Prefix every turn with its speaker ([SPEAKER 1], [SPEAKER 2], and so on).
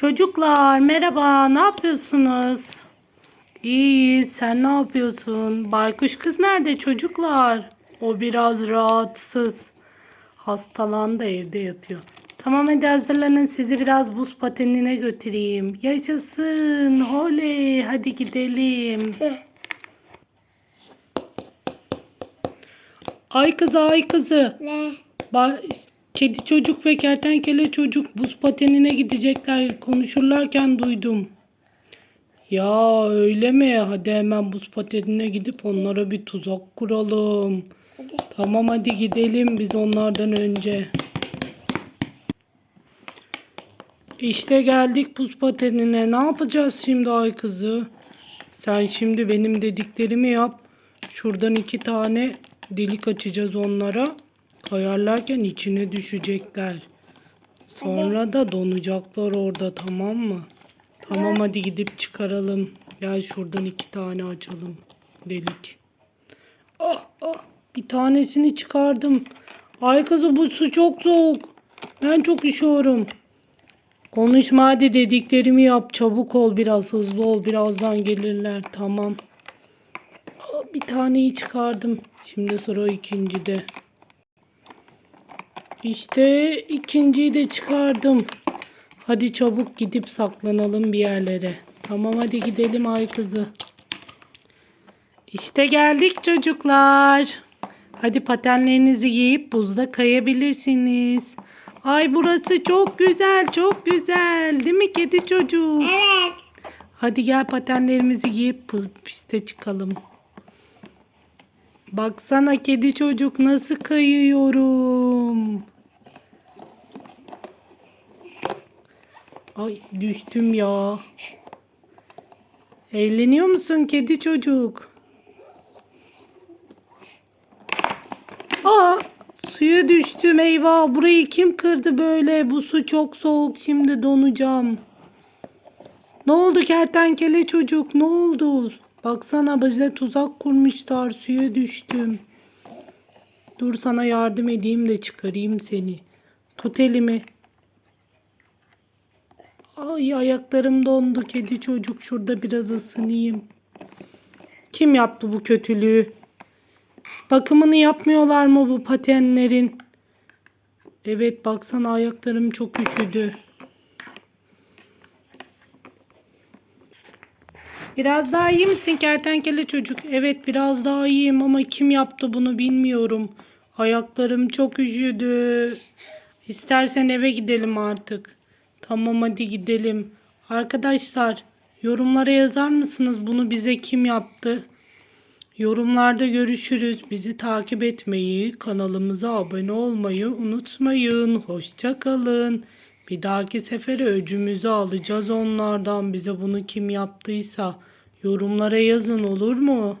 [SPEAKER 1] Çocuklar merhaba ne yapıyorsunuz? İyi sen ne yapıyorsun? Baykuş kız nerede çocuklar? O biraz rahatsız. Hastalandı evde yatıyor. Tamam hadi hazırlanın sizi biraz buz patenine götüreyim. Yaşasın oley hadi gidelim. Ay kızı ay kızı.
[SPEAKER 2] Ne?
[SPEAKER 1] Ba- Kedi çocuk ve kertenkele çocuk buz patenine gidecekler. Konuşurlarken duydum. Ya öyle mi? Hadi hemen buz patenine gidip onlara bir tuzak kuralım.
[SPEAKER 2] Hadi.
[SPEAKER 1] Tamam hadi gidelim biz onlardan önce. İşte geldik buz patenine. Ne yapacağız şimdi ay kızı? Sen şimdi benim dediklerimi yap. Şuradan iki tane delik açacağız onlara. Kayarlarken içine düşecekler. Sonra da donacaklar orada tamam mı? Tamam hadi gidip çıkaralım. Gel şuradan iki tane açalım. Delik. Ah ah bir tanesini çıkardım. Ay kızı bu su çok soğuk. Ben çok üşüyorum. Konuşma hadi dediklerimi yap. Çabuk ol biraz hızlı ol. Birazdan gelirler. Tamam. Aa, Bir taneyi çıkardım. Şimdi sıra ikincide. İşte ikinciyi de çıkardım. Hadi çabuk gidip saklanalım bir yerlere. Tamam hadi gidelim ay kızı. İşte geldik çocuklar. Hadi patenlerinizi giyip buzda kayabilirsiniz. Ay burası çok güzel, çok güzel. Değil mi kedi çocuk?
[SPEAKER 2] Evet.
[SPEAKER 1] Hadi gel patenlerimizi giyip piste çıkalım. Baksana kedi çocuk nasıl kayıyorum. Ay düştüm ya. Eğleniyor musun kedi çocuk? Aa, suya düştüm eyvah. Burayı kim kırdı böyle? Bu su çok soğuk. Şimdi donacağım. Ne oldu kertenkele çocuk? Ne oldu? Baksana bize tuzak kurmuşlar. Suya düştüm. Dur sana yardım edeyim de çıkarayım seni. Tut elimi. Ay ayaklarım dondu kedi çocuk. Şurada biraz ısınayım. Kim yaptı bu kötülüğü? Bakımını yapmıyorlar mı bu patenlerin? Evet baksana ayaklarım çok üşüdü. Biraz daha iyi misin kertenkele çocuk? Evet biraz daha iyiyim ama kim yaptı bunu bilmiyorum. Ayaklarım çok üşüdü. İstersen eve gidelim artık. Tamam hadi gidelim. Arkadaşlar yorumlara yazar mısınız bunu bize kim yaptı? Yorumlarda görüşürüz. Bizi takip etmeyi, kanalımıza abone olmayı unutmayın. Hoşça kalın. Bir dahaki sefere öcümüzü alacağız onlardan. Bize bunu kim yaptıysa yorumlara yazın olur mu?